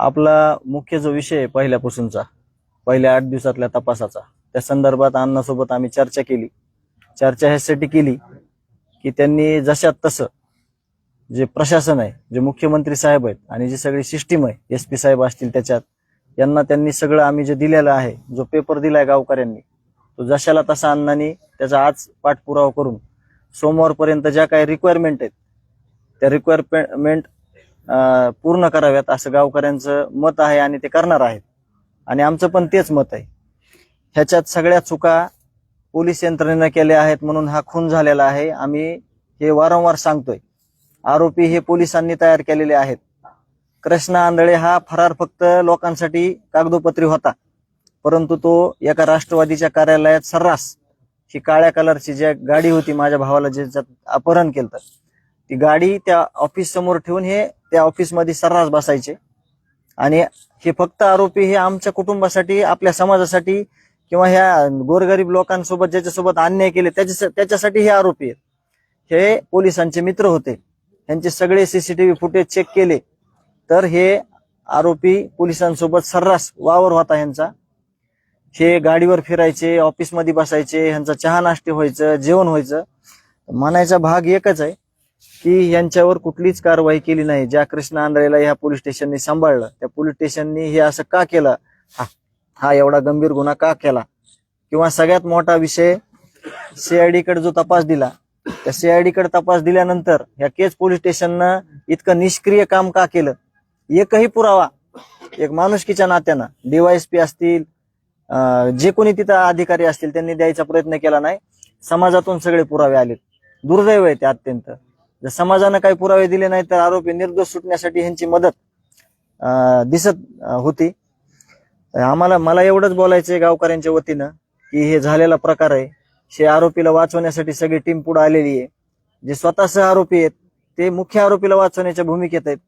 आपला मुख्य जो विषय आहे पहिल्यापासूनचा पहिल्या आठ दिवसातल्या तपासाचा त्या संदर्भात अण्णासोबत आम्ही चर्चा केली. चर्चा ह्यासाठी केली की त्यांनी जशात तसं जे प्रशासन आहे जे मुख्यमंत्री साहेब आहेत आणि जी सगळी सिस्टीम आहे एस पी साहेब असतील त्याच्यात यांना त्यांनी सगळं आम्ही जे दिलेलं आहे जो पेपर दिलाय गावकऱ्यांनी तो जशाला तसा अण्णांनी त्याचा आज पाठपुरावा करून सोमवारपर्यंत ज्या काही रिक्वायरमेंट आहेत त्या रिक्वायरमेंट पूर्ण कराव्यात असं गावकऱ्यांचं मत आहे आणि ते करणार आहेत. आणि आमचं पण तेच मत आहे. ह्याच्यात सगळ्या चुका पोलीस यंत्रणेनं केल्या आहेत म्हणून हा खून झालेला आहे. आम्ही हे वारंवार सांगतोय. आरोपी हे पोलिसांनी तयार केलेले आहेत. कृष्णा आंधळे हा फरार फक्त लोकांसाठी कागदोपत्री होता. परंतु तो एका राष्ट्रवादीच्या कार्यालयात सर्रास ही काळ्या कलरची ज्या गाडी होती माझ्या भावाला ज्याच्यात अपहरण केलं ती गाडी त्या ऑफिस समोर ठेवून हे त्या ऑफिसमध्ये सर्रास बसायचे. आणि हे फक्त आरोपी हे आमच्या कुटुंबासाठी आपल्या समाजासाठी किंवा ह्या गोरगरीब लोकांसोबत ज्याच्यासोबत अन्याय केले त्याच्या त्याच्यासाठी हे आरोपी आहेत. हे पोलिसांचे मित्र होते. त्यांचे सगळे सीसीटीव्ही फुटेज चेक केले. तर हे आरोपी पोलिसांसोबत सर्रास वावर होता ह्यांचा. हे गाडीवर फिरायचे ऑफिसमध्ये बसायचे ह्यांचा चहा नाश्ते व्हायचं जेवण व्हायचं. म्हणायचा भाग एकच आहे. की यांच्यावर कुठलीच कारवाई केली नाही. ज्या कृष्ण आंधळेला ह्या पोलीस स्टेशनने सांभाळलं त्या पोलीस स्टेशननी हे असं का केलं? हा हा एवढा गंभीर गुन्हा का केला? किंवा सगळ्यात मोठा विषय सीआयडी कडे जो तपास दिला त्या सीआयडी कडे तपास दिल्यानंतर ह्या केज पोलीस स्टेशननं इतकं निष्क्रिय काम का केलं? एकही पुरावा एक माणुसकीच्या नात्यानं डीवायएसपी असतील जे कोणी तिथं अधिकारी असतील त्यांनी द्यायचा प्रयत्न केला नाही. समाजातून सगळे पुरावे आले दुर्दैव आहे ते अत्यंत. जर समाजानं काही पुरावे दिले नाही तर आरोपी निर्दोष सुटण्यासाठी ह्यांची मदत दिसत होती. आम्हाला मला एवढंच बोलायचंय गावकऱ्यांच्या वतीनं की हे झालेला प्रकार आहे. हे आरोपीला वाचवण्यासाठी सगळी टीम पुढे आलेली आहे. जे स्वतः सह आरोपी आहेत ते मुख्य आरोपीला वाचवण्याच्या भूमिकेत आहेत.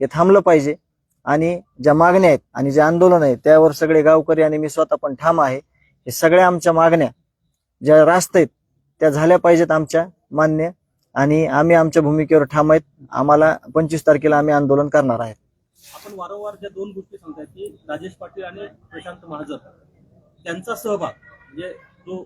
हे थांबलं पाहिजे. आणि ज्या मागण्या आहेत आणि जे आंदोलन आहे त्यावर सगळे गावकरी आणि मी स्वतः पण ठाम आहे. हे सगळ्या आमच्या मागण्या ज्या रास्त आहेत त्या झाल्या पाहिजेत आमच्या मान्य. आणि आम्ही आमच्या भूमिकेवर ठाम आहेत. आम्हाला पंचवीस तारखेला आम्ही आंदोलन करणार आहे आपण वारंवार ज्या दोन गोष्टी सांगताय की राजेश पाटील आणि प्रशांत महाजन त्यांचा सहभाग म्हणजे जो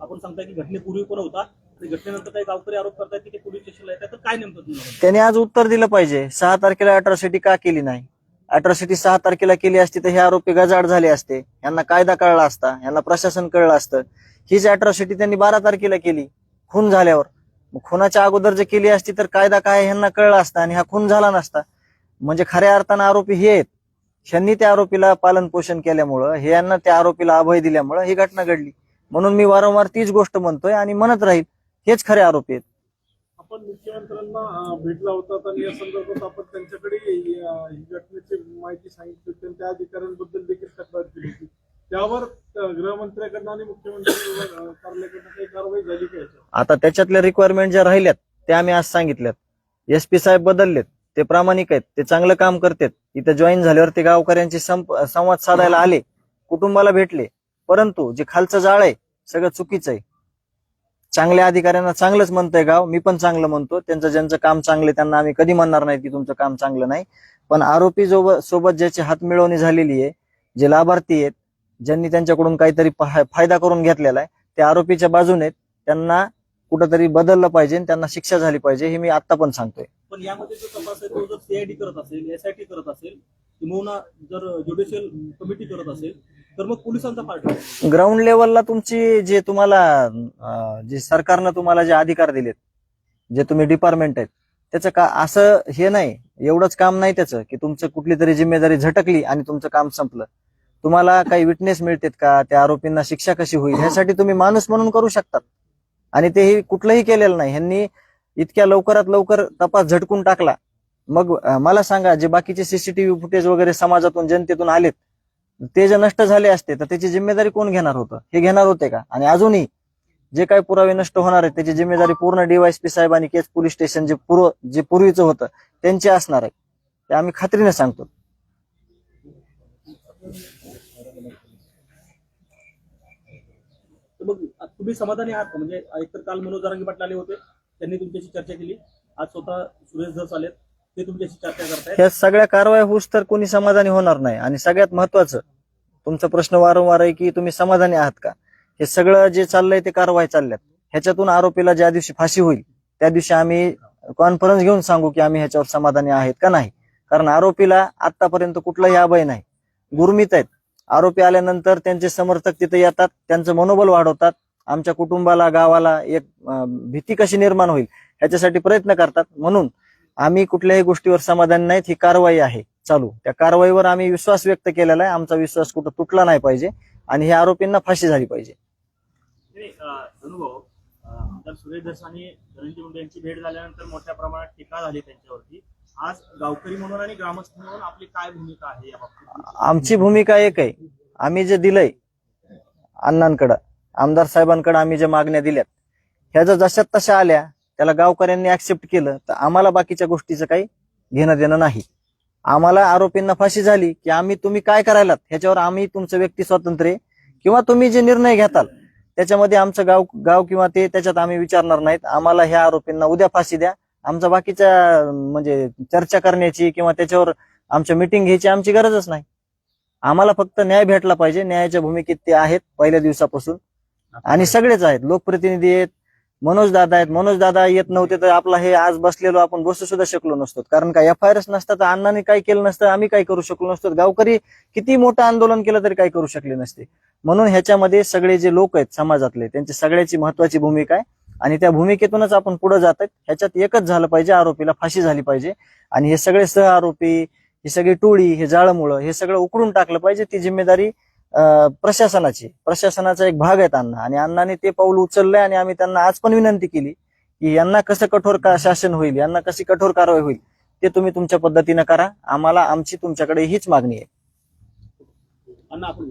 आपण सांगताय की घटनेपूर्वी पण होता आणि घटनेनंतर काही गावकरी आरोप करतायत की ते पोलीस स्टेशनला येतात तर काय नेमकं तुम्हाला त्याने आज उत्तर दिलं पाहिजे. सहा तारखेला अट्रॉसिटी का केली नाही? अट्रॉसिटी सहा तारखेला केली असती तर हे आरोपी गजाड झाले असते. यांना कायदा कळला असता यांना प्रशासन कळलं असतं. हीच अट्रॉसिटी त्यांनी बारा तारखेला केली. खून झाल्यावर. मग खुनाच्या अगोदर जर केली असती तर कायदा काय ह्यांना कळला असता आणि हा खून झाला नसता. म्हणजे खऱ्या अर्थानं आरोपी हे आहेत. ह्यांनी त्या आरोपीला पालन पोषण केल्यामुळं हे यांना त्या आरोपीला अभय दिल्यामुळं ही घटना घडली. म्हणून मी वारंवार तीच गोष्ट म्हणतोय आणि म्हणत राहील हेच खरे आरोपी आहेत. आपण मुख्यमंत्र्यांना भेटला होता आणि या संदर्भात आपण त्यांच्याकडे ही घटनेची माहिती सांगितली होती त्या अधिकाऱ्यांबद्दल देखील तक्रार केली होती. त्यावर गृहमंत्र्याकडनं आणि मुख्यमंत्री कार्यालयाकडनं काही कारवाई झाली आता त्याच्यातल्या रिक्वायरमेंट ज्या राहिल्यात त्या आम्ही आज सांगितल्यात. एस पी साहेब बदललेत ते प्रामाणिक आहेत ते चांगलं काम करतात. इथं जॉईन झाल्यावर ते गावकऱ्यांशी संवाद साधायला आले कुटुंबाला भेटले. परंतु जे खालचं जाळ आहे सगळं चुकीचं आहे. चांगल्या अधिकाऱ्यांना चांगलंच म्हणतंय गाव मी पण चांगलं म्हणतो. त्यांचं ज्यांचं काम चांगलं त्यांना आम्ही कधी म्हणणार नाही की तुमचं काम चांगलं नाही. पण आरोपी जो सोबत ज्याची हात मिळवणी झालेली आहे जे लाभार्थी आहेत ज्यांनी त्यांच्याकडून काहीतरी फायदा करून घेतलेला आहे त्या आरोपीच्या बाजूने. त्यांना कुठंतरी बदललं पाहिजे त्यांना शिक्षा झाली पाहिजे हे मी आता पण सांगतोय पण यामध्ये जो तपास आहे तो जर सीआयडी करत असेल एसआयटी करत असेल किंवा जर ज्युडिशियल कमिटी करत असेल तर मग पोलिसांचा पार्ट ग्राउंड लेवलला तुमची जे तुम्हाला जे सरकारनं तुम्हाला जे अधिकार दिलेत जे तुम्ही डिपार्टमेंट आहेत त्याचं का असं हे नाही एवढंच काम नाही त्याचं की तुमचं कुठली तरी जिम्मेदारी झटकली आणि तुमचं काम संपलं तुम्हाला काही विटनेस मिळतात का? त्या आरोपींना शिक्षा कशी होईल? ह्यासाठी तुम्ही माणूस म्हणून करू शकतात. आणि तेही कुठलंही केलेलं नाही. ह्यांनी इतक्या लवकरात लवकर तपास झटकून टाकला. मग मला सांगा जे बाकीचे सीसीटीव्ही फुटेज वगैरे समाजातून जनतेतून आलेत ते जे नष्ट झाले असते तर त्याची जिम्मेदारी कोण घेणार होतं? हे घेणार होते का? आणि अजूनही जे काही पुरावे नष्ट होणार आहेत त्याची जिम्मेदारी पूर्ण डीवायसपी साहेब आणि केस पोलीस स्टेशन जे पूर्व जे पूर्वीचं होतं त्यांचे असणार आहे. ते आम्ही खात्रीने सांगतो. तर मग तुम्ही समाधानी आहात का? म्हणजे एकतर काल मनोज जरांगे पाटील आले होते त्यांनी तुमच्याशी चर्चा केली. आज स्वतः सुरेश धस आलेत ते तुमच्याशी चर्चा करतायत. ह्या सगळ्या कारवाई होऊस तर कोणी समाधानी होणार नाही. आणि सगळ्यात महत्वाचं तुमचा प्रश्न वारंवार आहे की तुम्ही समाधानी आहात का? हे सगळं जे चाललंय ते कारवाई चालल्यात. ह्याच्यातून आरोपीला ज्या दिवशी फाशी होईल त्या दिवशी आम्ही कॉन्फरन्स घेऊन सांगू की आम्ही ह्याच्यावर समाधानी आहेत का नाही. कारण आरोपीला आतापर्यंत कुठलाही अभय नाही. गुरमीत आहेत. आरोपी आल्यानंतर त्यांचे समर्थक तिथे येतात त्यांचं मनोबल वाढवतात आमच्या कुटुंबाला गावाला एक भीती कशी निर्माण होईल ह्याच्यासाठी प्रयत्न करतात. म्हणून आम्ही कुठल्याही गोष्टीवर समाधान नाहीत ही कारवाई आहे. चालू. त्या कारवाईवर आम्ही विश्वास व्यक्त केलेला आहे. आमचा विश्वास कुठं तुटला नाही पाहिजे आणि ह्या आरोपींना फाशी झाली पाहिजे. सुरेश धस धनंजय मुंडे यांची भेट झाल्यानंतर मोठ्या प्रमाणात टीका झाली त्यांच्यावरती. आज गावकरी म्हणून आणि ग्रामस्थ म्हणून आपली काय भूमिका आहे या बाबतीत? आमची भूमिका एक आहे. आम्ही जे दिलंय अण्णांकडं आमदार साहेबांकडे आम्ही ज्या मागण्या दिल्यात ह्या जर जशात तशा आल्या त्याला गावकऱ्यांनी ऍक्सेप्ट केलं तर आम्हाला बाकीच्या गोष्टीचं काही घेणं देणं नाही. आम्हाला आरोपींना फाशी झाली की आम्ही तुम्ही काय करायलात? ह्याच्यावर आम्ही तुमचं व्यक्ती स्वातंत्र्य किंवा तुम्ही जे निर्णय घेताल त्याच्यामध्ये आमचं गाव गाव किंवा ते त्याच्यात आम्ही विचारणार नाहीत. आम्हाला ह्या आरोपींना उद्या फाशी द्या. आमचा बाकीच्या म्हणजे चर्चा करण्याची किंवा त्याच्यावर आमच्या मिटिंग घ्यायची आमची गरजच नाही. आम्हाला फक्त न्याय भेटला पाहिजे. न्यायाच्या भूमिकेत ते आहेत पहिल्या दिवसापासून. आणि सगळेच आहेत. लोकप्रतिनिधी आहेत मनोज दादा आहेत. मनोज दादा येत नव्हते तर आपला हे आज बसलेलो आपण बसू सुद्धा शकलो नसतो. कारण का एफ आय आरच नसता तर अण्णांनी काय केलं नसतं आम्ही काय करू शकलो नसतो. गावकरी किती मोठं आंदोलन केलं तरी काय करू शकले नसते. म्हणून ह्याच्यामध्ये सगळे जे लोक आहेत समाजातले त्यांची सगळ्याची महत्वाची भूमिका आहे. आणि त्या भूमिकेतूनच आपण पुढे जात ह्याच्यात एकच झालं पाहिजे आरोपीला फाशी झाली पाहिजे. आणि हे सगळे सह आरोपी ही सगळी टोळी हे जाळमुळं हे सगळं उकडून टाकलं पाहिजे. ती जिम्मेदारी प्रशासनाची. प्रशासनाचा एक भाग आहेत अण्णा. आणि अण्णाने ते पाऊल उचललंय आणि आम्ही त्यांना आज पण विनंती केली की यांना कसं कठोर का शासन होईल यांना कशी कठोर कारवाई होईल ते तुम्ही तुमच्या पद्धतीनं करा. आम्हाला आमची तुमच्याकडे हीच मागणी आहे. अण्णा आपण